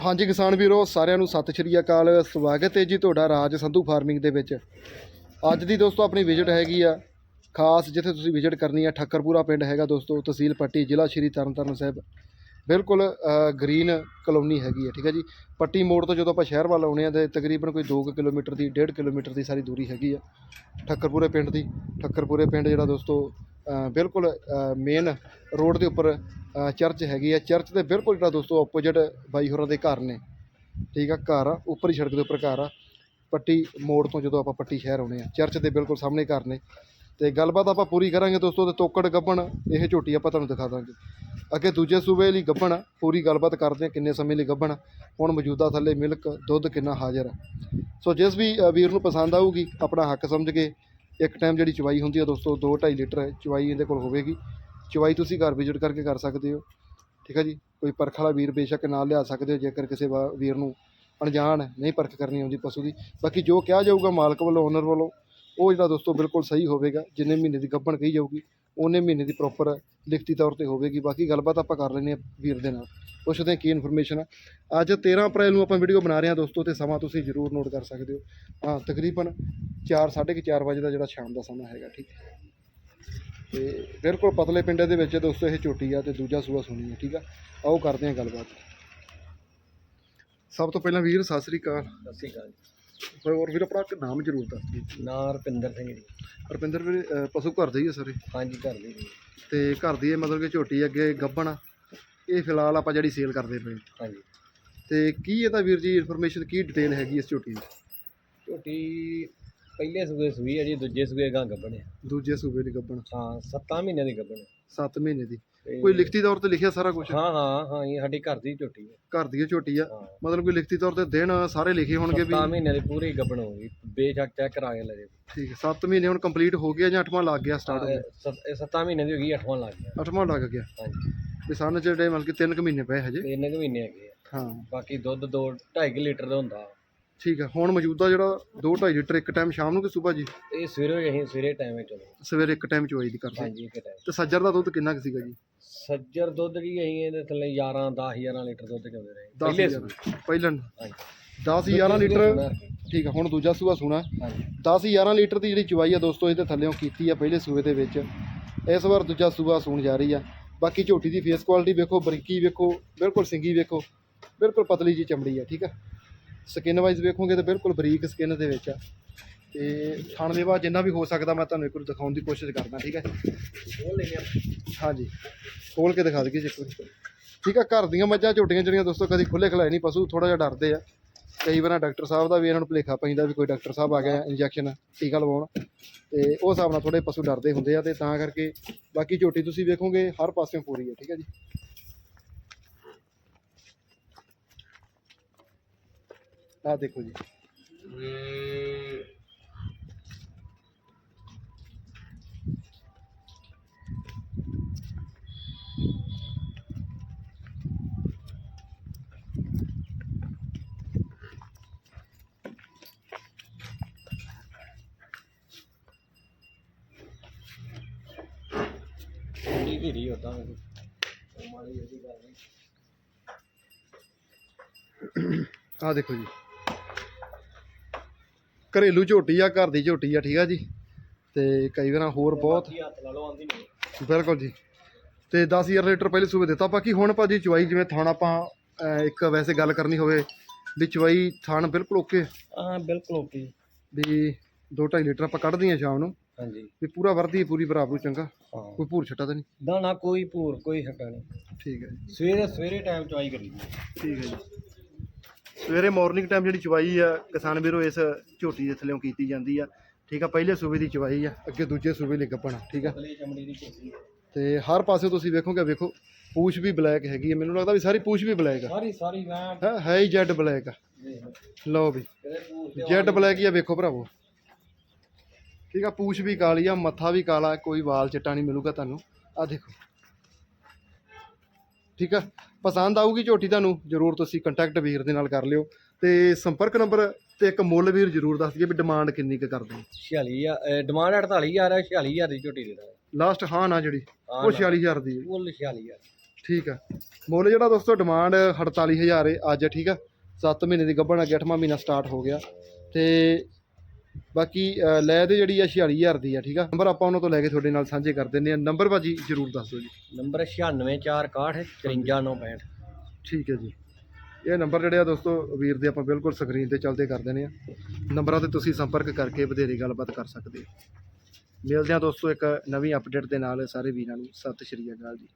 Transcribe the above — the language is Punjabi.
ਹਾਂਜੀ ਕਿਸਾਨ ਵੀਰੋ, ਸਾਰਿਆਂ ਨੂੰ ਸਤਿ ਸ਼੍ਰੀ ਅਕਾਲ, ਸਵਾਗਤ ਹੈ ਜੀ ਤੁਹਾਡਾ ਰਾਜ ਸੰਧੂ ਫਾਰਮਿੰਗ ਦੇ ਵਿੱਚ। ਅੱਜ ਦੀ ਦੋਸਤੋ ਆਪਣੀ ਵਿਜ਼ਿਟ ਹੈਗੀ ਆ, ਖਾਸ ਜਿੱਥੇ ਤੁਸੀਂ ਵਿਜ਼ਿਟ ਕਰਨੀ ਆ, ਠੱਕਰਪੂਰਾ ਪਿੰਡ ਹੈਗਾ ਦੋਸਤੋ, ਤਹਿਸੀਲ ਪੱਟੀ, ਜ਼ਿਲ੍ਹਾ ਸ਼੍ਰੀ ਤਰਨਤਾਰਨ ਸਾਹਿਬ। ਬਿਲਕੁਲ ਗ੍ਰੀਨ ਕਲੋਨੀ ਹੈਗੀ ਹੈ, ਠੀਕ ਹੈ ਜੀ। ਪੱਟੀ ਮੋੜ ਤੋਂ ਜਦੋਂ ਆਪਾਂ ਸ਼ਹਿਰ ਵੱਲ ਆਉਣੇ ਆ ਤੇ ਤਕਰੀਬਨ ਕੋਈ 2 ਕਿਲੋਮੀਟਰ ਦੀ 1.5 ਕਿਲੋਮੀਟਰ ਦੀ ਸਾਰੀ ਦੂਰੀ ਹੈਗੀ ਆ, ਠੱਕਰਪੂਰੇ ਪਿੰਡ ਦੀ। ਠੱਕਰਪੂਰੇ ਪਿੰਡ ਜਿਹੜਾ ਦੋਸਤੋ ਬਿਲਕੁਲ ਮੇਨ ਰੋਡ ਦੇ ਉੱਪਰ ਚਰਚ ਹੈਗੀ ਆ। ਚਰਚ ਦੇ ਬਿਲਕੁਲ ਜਿਹੜਾ ਦੋਸਤੋ ਆਪੋਜੀਟ ਬਾਈ ਹੋਰਾਂ ਦੇ ਘਰ ਨੇ, ਠੀਕ ਆ, ਘਰ ਆ, ਉੱਪਰ ਹੀ ਸੜਕ ਦੇ ਉੱਪਰ ਘਰ ਆ। ਪੱਟੀ ਮੋੜ ਤੋਂ ਜਦੋਂ ਆਪਾਂ ਪੱਟੀ ਸ਼ਹਿਰ ਆਉਣੇ ਆ ਚਰਚ ਦੇ ਬਿਲਕੁਲ ਸਾਹਮਣੇ ਘਰ ਨੇ। ਤੇ ਗੱਲਬਾਤ ਆਪਾਂ ਪੂਰੀ ਕਰਾਂਗੇ ਦੋਸਤੋ ਤੇ ਤੋਕੜ ਗੱਬਣ, ਇਹ ਝੋਟੀ ਆਪਾਂ ਤੁਹਾਨੂੰ ਦਿਖਾ ਦਾਂਗੇ। ਅੱਗੇ ਦੂਜੇ ਸੂਬੇ ਲਈ ਗੱਬਣ, ਪੂਰੀ ਗੱਲਬਾਤ ਕਰਦੇ ਹਾਂ ਕਿੰਨੇ ਸਮੇਂ ਲਈ ਗੱਬਣ, ਹੁਣ ਮੌਜੂਦਾ ਥੱਲੇ ਮਿਲਕ, ਦੁੱਧ ਕਿੰਨਾ ਹਾਜ਼ਰ ਹੈ। ਸੋ ਜਿਸ ਵੀ ਵੀਰ ਨੂੰ ਪਸੰਦ ਆਊਗੀ, ਆਪਣਾ ਹੱਕ ਸਮਝ ਕੇ ਇੱਕ ਟਾਈਮ ਜਿਹੜੀ ਚਵਾਈ ਹੁੰਦੀ ਹੈ ਦੋਸਤੋ 2 2.5 ਲੀਟਰ ਚਵਾਈ ਇਹਦੇ ਕੋਲ ਹੋਵੇਗੀ। ਚਵਾਈ ਤੁਸੀਂ ਘਰ ਵਿਜ਼ਿਟ ਕਰਕੇ ਕਰ ਸਕਦੇ ਹੋ। ਠੀਕ ਹੈ ਜੀ? ਕੋਈ ਪਰਖ ਵਾਲਾ ਵੀਰ ਬੇਸ਼ੱਕ ਨਾਲ ਲਿਆ ਸਕਦੇ ਹੋ, ਜੇਕਰ ਕਿਸੇ ਵਾ- ਵੀਰ ਨੂੰ ਅਣਜਾਣ, ਨਹੀਂ ਪਰਖ ਕਰਨੀ ਆਉਂਦੀ ਪਸ਼ੂ ਦੀ। ਬਾਕੀ ਜੋ ਕਿਹਾ ਜਾਊਗਾ, ਮਾਲਕ ਵੱਲੋਂ ਓਨਰ ਵੱਲੋਂ ਉਹ ਜਿਹੜਾ ਦੋਸਤੋ ਬਿਲਕੁਲ ਸਹੀ ਹੋਵੇਗਾ, ਜਿੰਨੇ ਮਹੀਨੇ ਦੀ ਗੱਭਣ ਕਹੀ ਜਾਊਗੀ, ਉਹਨੇ ਮਹੀਨੇ ਦੀ ਪ੍ਰੋਪਰ ਲਿਖਤੀ ਤੌਰ ਤੇ ਹੋਵੇਗੀ। ਬਾਕੀ ਗੱਲਬਾਤ ਆਪਾਂ ਕਰ ਲੈਂਦੇ ਹਾਂ ਵੀਰ ਦੇ ਨਾਲ। ਪੁੱਛਦੇ ਹਾਂ ਕੀ ਇਨਫੋਰਮੇਸ਼ਨ ਆ। ਅੱਜ 13 ਅਪ੍ਰੈਲ ਨੂੰ ਆਪਾਂ ਵੀਡੀਓ ਬਣਾ ਰਹੇ ਹਾਂ ਦੋਸਤੋ ਤੇ ਸਮਾਂ ਤੁਸੀਂ ਜ਼ਰੂਰ ਨੋਟ ਕਰ ਸਕਦੇ ਹੋ। ਹਾਂ, ਤਕਰੀਬਨ 4 4:30 ਵਜੇ ਦਾ ਜਿਹੜਾ ਸ਼ਾਮ ਦਾ ਸਮਾਂ ਹੈਗਾ, ਠੀਕ ਹੈ। ਤੇ ਬਿਲਕੁਲ ਪਤਲੇ ਪਿੰਡੇ ਦੇ ਵਿੱਚ ਦੋਸਤੋ ਇਹ ਝੋਟੀ ਆ ਤੇ ਦੂਜਾ ਸੂਆ ਸੁਣੀ ਆ, ਠੀਕ ਆ। ਆਓ ਕਰਦੇ ਹਾਂ ਗੱਲਬਾਤ। ਸਭ ਤੋਂ ਪਹਿਲਾਂ ਵੀਰ, ਸਤਿ ਸ੍ਰੀ ਅਕਾਲ। ਸਤਿ ਸ਼੍ਰੀ ਅਕਾਲ ਹੋਰ ਵੀਰ ਆਪਣਾ ਇੱਕ ਨਾਮ ਜ਼ਰੂਰ ਦੱਸ ਦਿਓ। ਨਾਂ ਰੁਪਿੰਦਰ ਸਿੰਘ ਜੀ। ਰੁਪਿੰਦਰ ਵੀਰ ਅਹ ਪਸ਼ੂ ਘਰ ਦੇ ਹੀ ਆ ਸਾਰੇ? ਹਾਂਜੀ ਘਰ ਦੀ ਜੀ। ਤੇ ਘਰ ਦੀ ਇਹ ਮਤਲਬ ਕਿ ਝੋਟੀ ਅੱਗੇ ਗੱਭਣ ਆ। ਇਹ ਫਿਲਹਾਲ ਆਪਾਂ ਜਿਹੜੀ ਸੇਲ ਕਰਦੇ ਪਏ ਹਾਂਜੀ। ਤੇ ਕੀ ਇਹਦਾ ਵੀਰ ਜੀ ਇਨਫੋਰਮੇਸ਼ਨ ਕੀ ਡਿਟੇਲ ਹੈਗੀ ਇਸ ਝੋਟੀ ਦੀ? ਝੋਟੀ ਪਹਿਲੇ ਸੂਏ ਸੂਈ ਹੈ ਜੀ ਦੂਜੇ ਸੂਏ ਗਾਂ ਗੱਬਣੇ ਦੂਜੇ ਸੂਬੇ ਦੀ ਗੱਭਣ ਹਾਂ 7 ਮਹੀਨਿਆਂ ਦੀ ਗੱਬਣੇ 7 ਮਹੀਨੇ ਦੀ। ਤੇ- ਕੋਈ ਲਿਖਤੀ ਤੌਰ ਤੇ ਲਿਖਿਆ ਸਾਰਾ ਕੁਝ ਹਾਂ ਹਾਂ ਹਾਂ ਇਹ ਸਾਡੀ ਘਰ ਦੀ ਝੋਟੀ ਹੈ ਘਰ ਦੀ ਇਹ ਝੋਟੀ ਆ। ਹਾਂ। ਮਤਲਬ ਕੋਈ ਲਿਖਤੀ ਤੌਰ ਤੇ ਦਿਨ ਸਾਰੇ ਲਿਖੇ ਹੋਣਗੇ ਵੀ 7 ਮਹੀਨਿਆਂ ਦੀ ਪੂਰੀ ਗੱਬਣ ਹੋਊਗੀ। ਬੇਸ਼ੱਕ ਚੈੱਕ ਕਰਾ ਕੇ ਲੈ ਜੇ ਠੀਕ ਹੈ 7 ਮਹੀਨੇ ਹੁਣ ਕੰਪਲੀਟ ਹੋ ਗਿਆ ਜਾਂ 8ਵਾਂ ਲੱਗ ਗਿਆ ਸਟਾਰਟ ਹੋ ਗਿਆ 7 ਮਹੀਨਿਆਂ ਦੀ ਹੋ ਗਈ 8ਵਾਂ ਲੱਗ ਗਿਆ। 8ਵਾਂ ਲੱਗ ਗਿਆ। ਹਾਂਜੀ। ਵੀ ਸਾਨੂੰ ਜਿਹੜੇ ਮਤਲਬ ਕਿ 3 ਕੁ ਮਹੀਨੇ ਪਏ ਹਜੇ। ਤਿੰਨ ਕੁ ਮਹੀਨੇ ਹੈਗੇ ਆ। ਹਾਂ। ਬਾਕੀ ਦੁੱਧ 2 2.5 ਲੀਟਰ ਦਾ ਹੁੰਦਾ। ਠੀਕ ਹੈ ਹੁਣ ਮੌਜੂਦਾ ਜਿਹੜਾ 2.5 ਲੀਟਰ ਇੱਕ ਟਾਈਮ ਸ਼ਾਮ ਨੂੰ ਕਿ ਸਵੇਰ ਜੀ? ਇਹ ਸਵੇਰੇ ਅਸੀਂ ਸਵੇਰੇ ਟਾਈਮ ਚਲੋ ਸਵੇਰੇ ਇੱਕ ਟਾਈਮ ਚੋਈ ਦੀ ਕਰਦੇ। ਹਾਂਜੀ ਇੱਕ ਟਾਈਮ ਤੇ ਸੱਜਰ ਦਾ ਦੁੱਧ ਕਿੰਨਾ ਕੁ ਸੀਗਾ ਜੀ? ਸੱਜਰ ਦੁੱਧ ਕੀ ਅਸੀਂ ਇਹਦੇ ਥੱਲੇ 11 10 11 ਲੀਟਰ ਦੁੱਧ ਚੋਂਦੇ ਰਹੇ। 10 ਪਹਿਲੇ ਹਾਂਜੀ। 10 11 ਲੀਟਰ ਠੀਕ ਹੈ ਹੁਣ ਦੂਜਾ ਸੂਆ ਸੂਣਾ ਹਾਂਜੀ। 10 11 ਲੀਟਰ ਦੀ ਜਿਹੜੀ ਚਵਾਈ ਆ ਦੋਸਤੋ ਇਹਦੇ ਥੱਲੇੋਂ ਕੀਤੀ ਆ ਪਹਿਲੇ ਸੂਏ ਦੇ ਵਿੱਚ। ਇਸ ਵਾਰ ਦੂਜਾ ਸੂਆ ਸੂਣ ਜਾ ਰਹੀ ਆ। ਬਾਕੀ ਝੋਟੀ ਦੀ ਫੇਸ ਕੁਆਲਿਟੀ ਵੇਖੋ ਬਰੀਕੀ ਵੇਖੋ ਬਿਲਕੁਲ ਸਿੰਗੀ ਵੇਖੋ ਬਿਲਕੁਲ ਪਤਲੀ ਜੀ ਚਮੜੀ ਆ ਠੀਕ ਆ। ਸਕਿਨ ਵਾਈਜ਼ ਵੇਖੋਗੇ ਤਾਂ ਬਿਲਕੁਲ ਬਰੀਕ ਸਕਿਨ ਦੇ ਵਿੱਚ ਆ। ਤੇ ਥਣ ਦੇ ਬਾਅਦ ਜਿੰਨਾ ਵੀ ਹੋ ਸਕਦਾ ਮੈਂ ਤੁਹਾਨੂੰ ਇੱਕ ਵਾਰ ਦਿਖਾਉਣ ਦੀ ਕੋਸ਼ਿਸ਼ ਕਰਦਾ ਠੀਕ ਹੈ? ਹਾਂਜੀ ਖੋਲ ਕੇ ਦਿਖਾ ਦਈਏ ਜੀ ਵਾਰੀ। ਠੀਕ ਆ ਘਰ ਦੀਆਂ ਮੱਝਾਂ ਝੋਟੀਆਂ ਜਿਹੜੀਆਂ ਦੋਸਤੋ ਕਦੀ ਖੁੱਲੇ ਖਲਾਏ ਨਹੀਂ ਪਸ਼ੂ ਥੋੜਾ ਜਿਹਾ ਡਰਦੇ ਆ। ਕਈ ਵਾਰ ਡਾਕਟਰ ਸਾਹਿਬ ਦਾ ਵੀ ਇਹਨਾਂ ਨੂੰ ਭੁਲੇਖਾ ਪੈਂਦਾ ਵੀ ਕੋਈ ਡਾਕਟਰ ਸਾਹਿਬ ਆ ਗਿਆ ਇੰਜੈਕਸ਼ਨ ਟੀਕਾ ਲਵਾਉਣ। ਤੇ ਉਹ ਹਿਸਾਬ ਨਾਲ ਥੋੜੇ ਪਸ਼ੂ ਡਰਦੇ ਹੁੰਦੇ ਆ ਤੇ ਤਾਂ ਕਰਕੇ ਬਾਕੀ ਝੋਟੀ ਤੁਸੀਂ ਵੇਖੋਗੇ ਹਰ ਪਾਸਿਓਂ ਪੂਰੀ ਹੈ ਠੀਕ ਹੈ ਜੀ? ਆਹ ਦੇਖੋ ਜੀ। ਥੋੜੀ ਧੀਰੀ ਉਦਾਂ ਮਾੜੀ ਜਿਹੀ ਗੱਲ ਨਹੀਂ ਆਹ ਦੇਖੋ ਜੀ। ਘਰੇਲੂ ਝੋਟੀ ਆ ਘਰ ਦੀ ਝੋਟੀ ਆ ਠੀਕ ਆ ਜੀ? ਤੇ ਕਈ ਵਾਰਾਂ ਹੋਰ ਬਹੁਤ। ਬਾਕੀ ਹੱਥ ਲਾ ਲਓ ਆਂਦੀ ਨਹੀਂ। ਬਿਲਕੁਲ ਜੀ। ਤੇ 10000 ਲੀਟਰ ਪਹਿਲੇ ਸੂਬੇ ਦਿੱਤਾ। ਬਾਕੀ ਹੁਣ ਭਾਜੀ ਚਵਾਈ ਜਿਵੇਂ ਥਾਣ ਆਪਾਂ ਇੱਕ ਵੈਸੇ ਗੱਲ ਕਰਨੀ ਹੋਵੇ ਵੀ ਚਵਾਈ ਥਾਣ ਬਿਲਕੁਲ ਓਕੇ। ਹਾਂ ਬਿਲਕੁਲ ਓਕੇ ਵੀ 2.5 ਲੀਟਰ ਆਪਾਂ ਕੱਢਦੇ ਹਾਂ ਸ਼ਾਮ ਨੂੰ। ਹਾਂਜੀ। ਵੀ ਪੂਰਾ ਵਰਦੀ ਪੂਰੀ ਬਰਾਬਰ ਚੰਗਾ। ਕੋਈ ਭੂਰ ਛੱਟਾ ਤਾਂ ਨਹੀਂ। ਨਾ ਨਾ ਕੋਈ ਭੂਰ ਕੋਈ ਹੱਟਾ ਨਹੀਂ। ਠੀਕ ਹੈ ਜੀ। ਸਵੇਰੇ ਸਵੇਰੇ ਟਾਈਮ ਚਵਾਈ ਕਰੀ ਠੀਕ ਹੈ ਜੀ। ਸਵੇਰੇ ਮਾਰਨਿੰਗ ਟਾਈਮ ਜਿਹੜੀ ਚਵਾਈ ਆ ਕਿਸਾਨ ਵੀਰੋ ਇਸ ਝੋਟੀ ਦੇ ਥੱਲੇੋਂ ਕੀਤੀ ਜਾਂਦੀ ਆ। ਠੀਕ ਆ ਪਹਿਲੇ ਸੂਬੇ ਦੀ ਚਵਾਈ ਆ ਅੱਗੇ ਦੂਜੇ ਸੂਬੇ ਲਈ ਗੱਪਣਾ ਠੀਕ ਆ? ਤੇ ਹਰ ਪਾਸੇ ਤੁਸੀਂ ਵੇਖੋਗੇ ਵੇਖੋ ਪੂਛ ਵੀ ਬਲੈਕ ਹੈਗੀ ਹੈ ਮੈਨੂੰ ਲੱਗਦਾ ਵੀ ਸਾਰੀ ਪੂਛ ਵੀ ਬਲੈਕ ਆ। ਸਾਰੀ ਸਾਰੀ ਮੈਂ ਹੈ ਹੈ ਜੈਡ ਬਲੈਕ ਆ। ਲਓ ਵੀ ਜੈਡ ਬਲੈਕ ਹੀ ਆ ਵੇਖੋ ਭਰਾਵੋ। ਠੀਕ ਆ ਪੂਛ ਵੀ ਕਾਲੀ ਆ ਮੱਥਾ ਵੀ ਕਾਲਾ ਕੋਈ ਵਾਲ ਚਿੱਟਾ ਨਹੀਂ ਮਿਲੂਗਾ ਤੁਹਾਨੂੰ। ਆ ਦੇਖੋ। ਠੀਕ ਆ? ਪਸੰਦ ਆਊਗੀ ਝੋਟੀ ਤੁਹਾਨੂੰ ਜਰੂਰ ਤੁਸੀਂ ਕੰਟੈਕਟ ਵੀਰ ਦੇ ਨਾਲ ਕਰ ਲਿਓ। ਤੇ ਸੰਪਰਕ ਨੰਬਰ ਤੇ ਇੱਕ ਮੁੱਲ ਵੀਰ ਜਰੂਰ ਦੱਸ ਦਈਏ ਵੀ ਡਿਮਾਂਡ ਕਿੰਨੀ ਕੁ ਕਰਦੇ 46 ਆ ਡਿਮਾਂਡ 48000 ਹੈ 46000 ਦੀ ਝੋਟੀ ਦੇ ਦਾਂਗੇ। ਲਾਸਟ ਹਾਂ ਨਾ ਜਿਹੜੀ ਹਾਂ ਉਹ ਨਾ। 46000 ਦੀ ਹੈ। ਮੁੱਲ 46000 ਠੀਕ ਆ। ਮੁੱਲ ਜਿਹੜਾ ਦੋਸਤੋ ਡਿਮਾਂਡ 48000 ਹੈ ਅੱਜ ਠੀਕ ਆ? 7 ਮਹੀਨੇ ਦੀ ਗੱਭਣ ਅੱਗੇ 8ਵਾਂ ਮਹੀਨਾ ਸਟਾਰਟ ਹੋ ਗਿਆ। ਤੇ ਬਾਕੀ ਲੈ ਤੇ ਜਿਹੜੀ ਆ 46000 ਦੀ ਆ ਠੀਕ ਆ? ਨੰਬਰ ਆਪਾਂ ਉਹਨਾਂ ਤੋਂ ਲੈ ਕੇ ਤੁਹਾਡੇ ਨਾਲ ਸਾਂਝੇ ਕਰ ਦਿੰਦੇ ਆ। ਨੰਬਰ ਭਾਜੀ ਜਰੂਰ ਦੱਸ ਦਿਓ ਜੀ। ਨੰਬਰ 96461 54965 ਠੀਕ ਹੈ ਜੀ। ਇਹ ਨੰਬਰ ਜਿਹੜੇ ਆ ਦੋਸਤੋ ਵੀਰ ਦੇ ਆਪਾਂ ਬਿਲਕੁਲ ਸਕਰੀਨ ਤੇ ਚੱਲਦੇ ਕਰ ਦਿੰਦੇ ਆ। ਨੰਬਰਾਂ ਤੇ ਤੁਸੀਂ ਸੰਪਰਕ ਕਰਕੇ ਵਧੇਰੇ ਗੱਲਬਾਤ ਕਰ ਸਕਦੇ ਹੋ। ਮਿਲਦੇ ਆ ਦੋਸਤੋ ਇੱਕ ਨਵੀਂ ਅਪਡੇਟ ਦੇ ਨਾਲ ਸਾਰੇ ਵੀਰਾਂ ਨੂੰ। ਸਤਿ ਸ਼੍ਰੀ ਅਕਾਲ ਜੀ।